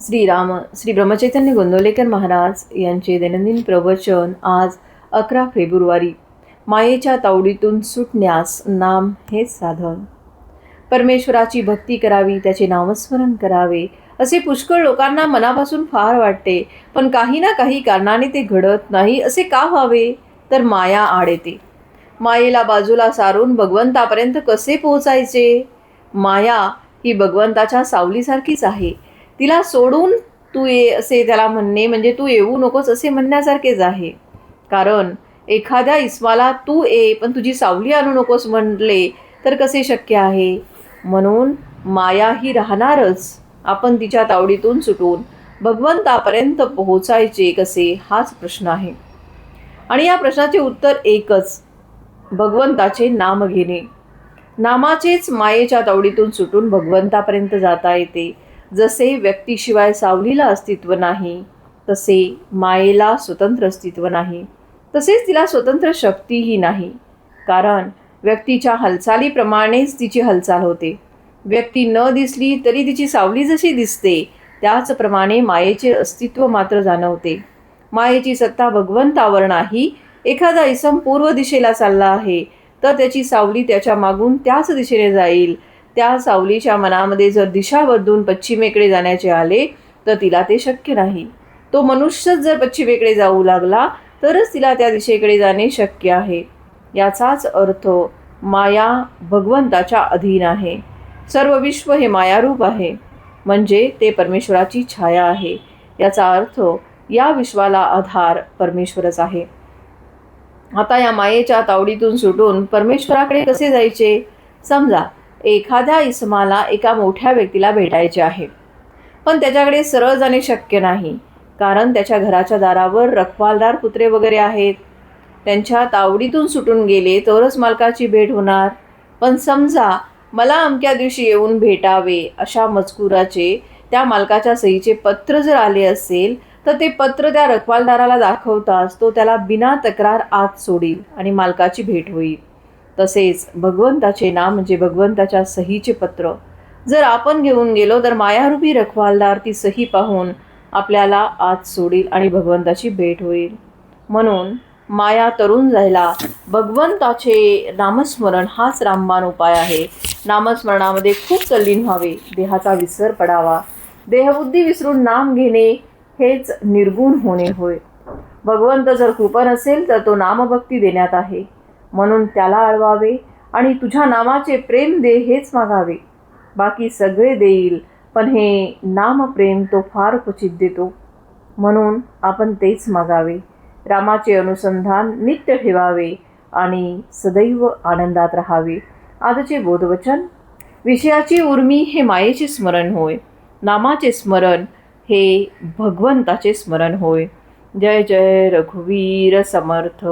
श्रीराम श्री ब्रह्मचैतन्य गोंदवलेकर महाराज यांचे दैनंदिन प्रवचन आज अकरा फेब्रुवारी. मायेच्या तावडीतून सुटण्यास नाम हेच साधन. परमेश्वराची भक्ती करावी त्याचे नामस्मरण करावे असे पुष्कळ लोकांना मनापासून फार वाटते. पण काही ना काही कारणाने ते घडत नाही असे का व्हावे? तर माया आड येते. मायेला बाजूला सारून भगवंतापर्यंत कसे पोहोचायचे? माया ही भगवंताच्या सावलीसारखीच आहे. तिला सोडून तू ये असे त्याला म्हणणे म्हणजे तू येऊ नकोस असे म्हणण्यासारखेच आहे. कारण एखाद्या इस्माला तू ये पण तुझी सावली आणू नकोस म्हणले तर कसे शक्य आहे? म्हणून माया ही राहणारच आपण तिच्या तावडीतून सुटून भगवंतापर्यंत पोहोचायचे कसे हाच प्रश्न आहे. आणि या प्रश्नाचे उत्तर एकच भगवंताचे नाम घेणे. नामाचेच मायेच्या तावडीतून सुटून भगवंतापर्यंत जाता येते. जसे व्यक्तीशिवाय सावलीला अस्तित्व नाही तसे मायेला स्वतंत्र अस्तित्व नाही तसेच तिला स्वतंत्र शक्तीही नाही. कारण व्यक्तीच्या हालचालीप्रमाणेच तिची हालचाल होते. व्यक्ती न दिसली तरी तिची सावली जशी दिसते त्याचप्रमाणे मायेचे अस्तित्व मात्र जाणवते. मायेची सत्ता भगवंतावर नाही एखादा इसम पूर्व दिशेला चालला आहे तर त्याची सावली त्याच्या मागून त्याच दिशेने जाईल त्या सावलीच्या मनामध्ये जर दिशा बदलून पश्चिमेकडे जाण्याचे आले तर तिला ते शक्य नाही. तो मनुष्यच जर पश्चिमेकडे जाऊ लागला तरच तिला त्या दिशेकडे जाणे शक्य आहे. याचाच अर्थ माया भगवंताच्या अधीन आहे. सर्व विश्व हे मायारूप आहे. म्हणजे ते परमेश्वराची छाया आहे. याचा अर्थ या विश्वाला आधार परमेश्वरच आहे. आता या मायेच्या तावडीतून सुटून परमेश्वराकडे कसे जायचे? समजा एखाद्या इसमाला एका मोठ्या व्यक्तीला भेटायचे आहे. पण त्याच्याकडे सरळ जाणे शक्य नाही कारण त्याच्या घराच्या दारावर रखवालदार कुत्रे वगैरे आहेत. त्यांच्या तावडीतून सुटून गेले तरच मालकाची भेट होणार. पण समजा मला अमक्या दिवशी येऊन भेटावे अशा मजकुराचे त्या मालकाच्या सहीचे पत्र जर आले असेल तर ते पत्र त्या रखवालदाराला दाखवताच तो त्याला बिना तक्रार आत सोडील आणि मालकाची भेट होईल. तसेच भगवंताचे नाम म्हणजे भगवंताच्या सहीचे पत्र. जर आपण घेऊन गेलो तर मायारूपी रखवालदार ती सही पाहून आपल्याला आत सोडील आणि भगवंताची भेट होईल. म्हणून माया तरुण जायला भगवंताचे नामस्मरण हाच रामबाण उपाय आहे. नामस्मरणामध्ये खूप तल्लीन व्हावे देहाचा विसर पडावा. देहबुद्धी विसरून नाम घेणे हेच निर्गुण होणे होय. भगवंत जर कृपण असेल तर तो नामभक्ती देण्यात आहे. म्हणून त्याला आळवावे आणि तुझ्या नामाचे प्रेम दे हेच मागावे. बाकी सगळे देईल पण हे नामप्रेम तो फार क्वचित देतो. म्हणून आपण तेच मागावे. रामाचे अनुसंधान नित्य ठेवावे आणि सदैव आनंदात राहावे. आजचे बोधवचन विषयाची उर्मी हे मायेचे स्मरण होय. नामाचे स्मरण हे भगवंताचे स्मरण होय. जय जय रघुवीर समर्थ.